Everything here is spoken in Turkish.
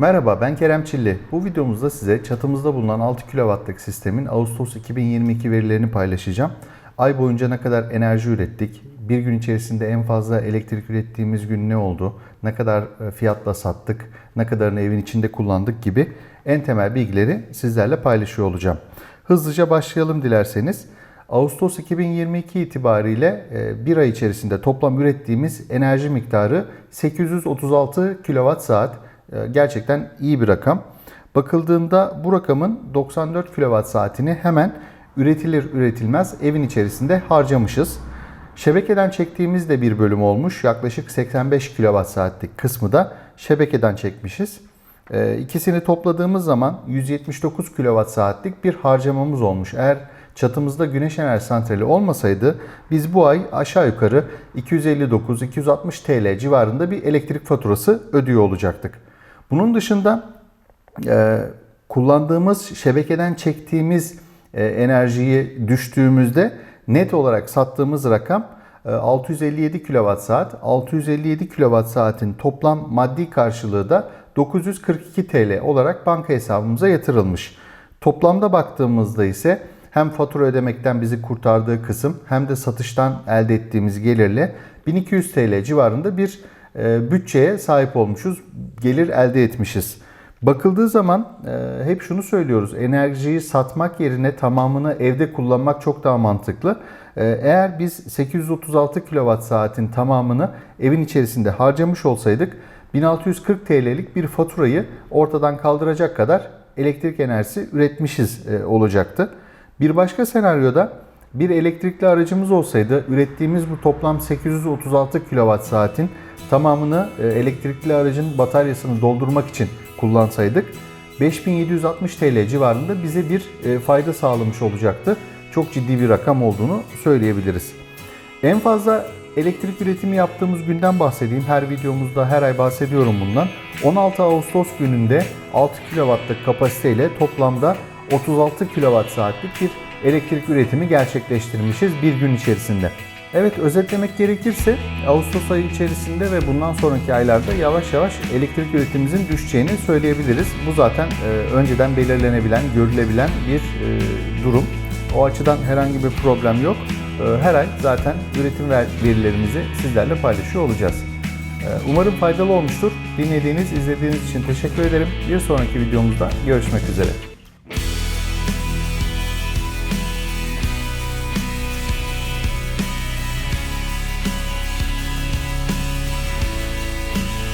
Merhaba ben Kerem Çilli. Bu videomuzda size çatımızda bulunan 6 kW'lık sistemin Ağustos 2022 verilerini paylaşacağım. Ay boyunca ne kadar enerji ürettik, bir gün içerisinde en fazla elektrik ürettiğimiz gün ne oldu, ne kadar e, fiyatla sattık, ne kadarını evin içinde kullandık gibi en temel bilgileri sizlerle paylaşıyor olacağım. Hızlıca başlayalım dilerseniz. Ağustos 2022 itibariyle e, bir ay içerisinde toplam ürettiğimiz enerji miktarı 836 kWh gerçekten iyi bir rakam. Bakıldığında bu rakamın 94 kWh saatini hemen üretilir üretilmez evin içerisinde harcamışız. Şebekeden çektiğimiz de bir bölüm olmuş. Yaklaşık 85 kWh saatlik kısmı da şebekeden çekmişiz. E, İkisini topladığımız zaman 179 kWh saatlik bir harcamamız olmuş. Eğer çatımızda güneş enerji santrali olmasaydı biz bu ay aşağı yukarı 259-260 TL civarında bir elektrik faturası ödüyor olacaktık. Bunun dışında e, kullandığımız şebekeden çektiğimiz e, enerjiyi düştüğümüzde net olarak sattığımız rakam e, 657 kWh saat. 657 kWh saatin toplam maddi karşılığı da 942 TL olarak banka hesabımıza yatırılmış. Toplamda baktığımızda ise hem fatura ödemekten bizi kurtardığı kısım hem de satıştan elde ettiğimiz gelirle 1200 TL civarında bir e, bütçeye sahip olmuşuz, gelir elde etmişiz. Bakıldığı zaman e, hep şunu söylüyoruz. Enerjiyi satmak yerine tamamını evde kullanmak çok daha mantıklı. E, eğer biz 836 kWh saatin tamamını evin içerisinde harcamış olsaydık 1640 TL'lik bir faturayı ortadan kaldıracak kadar elektrik enerjisi üretmişiz e, olacaktı. Bir başka senaryoda bir elektrikli aracımız olsaydı ürettiğimiz bu toplam 836 kWh saatin tamamını e, elektrikli aracın bataryasını doldurmak için kullansaydık 5760 TL civarında bize bir e, fayda sağlamış olacaktı. Çok ciddi bir rakam olduğunu söyleyebiliriz. En fazla elektrik üretimi yaptığımız günden bahsedeyim. Her videomuzda her ay bahsediyorum bundan. 16 Ağustos gününde 6 kW'lık kapasiteyle toplamda 36 kWh saatlik bir elektrik üretimi gerçekleştirmişiz bir gün içerisinde. Evet özetlemek gerekirse Ağustos ayı içerisinde ve bundan sonraki aylarda yavaş yavaş elektrik üretimimizin düşeceğini söyleyebiliriz. Bu zaten e, önceden belirlenebilen, görülebilen bir e, durum. O açıdan herhangi bir problem yok. E, her ay zaten üretim verilerimizi sizlerle paylaşıyor olacağız. E, umarım faydalı olmuştur. Dinlediğiniz, izlediğiniz için teşekkür ederim. Bir sonraki videomuzda görüşmek üzere.